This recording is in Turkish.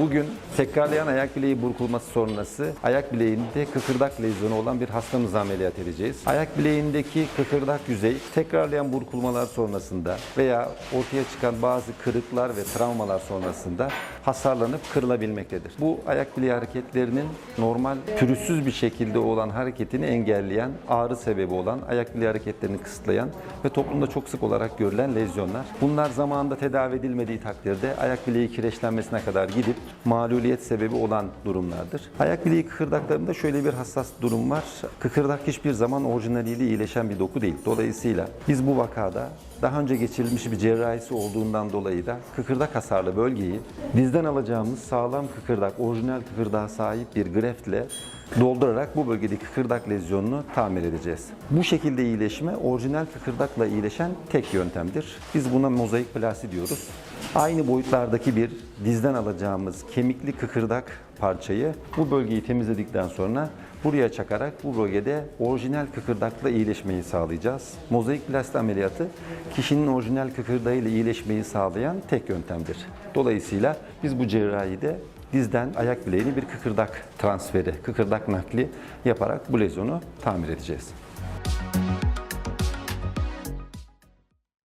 Bugün tekrarlayan ayak bileği burkulması sonrası ayak bileğinde kıkırdak lezyonu olan bir hastamızı ameliyat edeceğiz. Ayak bileğindeki kıkırdak yüzey tekrarlayan burkulmalar sonrasında veya ortaya çıkan bazı kırıklar ve travmalar sonrasında hasarlanıp kırılabilmektedir. Bu ayak bileği hareketlerinin normal pürüzsüz bir şekilde olan hareketini engelleyen, ağrı sebebi olan, ayak bileği hareketlerini kısıtlayan ve toplumda çok sık olarak görülen lezyonlar. Bunlar zamanında tedavi edilmediği takdirde ayak bileği kireçlenmesine kadar gidip maluliyet sebebi olan durumlardır. Ayak bileği kıkırdaklarında şöyle bir hassas durum var. Kıkırdak hiçbir zaman orijinaliyle iyileşen bir doku değil. Dolayısıyla biz bu vakada daha önce geçirilmiş bir cerrahisi olduğundan dolayı da kıkırdak hasarlı bölgeyi dizden alacağımız sağlam kıkırdak, orijinal kıkırdağa sahip bir greftle doldurarak bu bölgedeki kıkırdak lezyonunu tamir edeceğiz. Bu şekilde iyileşme orijinal kıkırdakla iyileşen tek yöntemdir. Biz buna mozaik plasi diyoruz. Aynı boyutlardaki bir dizden alacağımız kemikli kıkırdak parçayı bu bölgeyi temizledikten sonra buraya çakarak bu bölgede orijinal kıkırdakla iyileşmeyi sağlayacağız. Mozaik plasti ameliyatı kişinin orijinal kıkırdağıyla iyileşmeyi sağlayan tek yöntemdir. Dolayısıyla biz bu cerrahide dizden ayak bileğine bir kıkırdak transferi, kıkırdak nakli yaparak bu lezyonu tamir edeceğiz.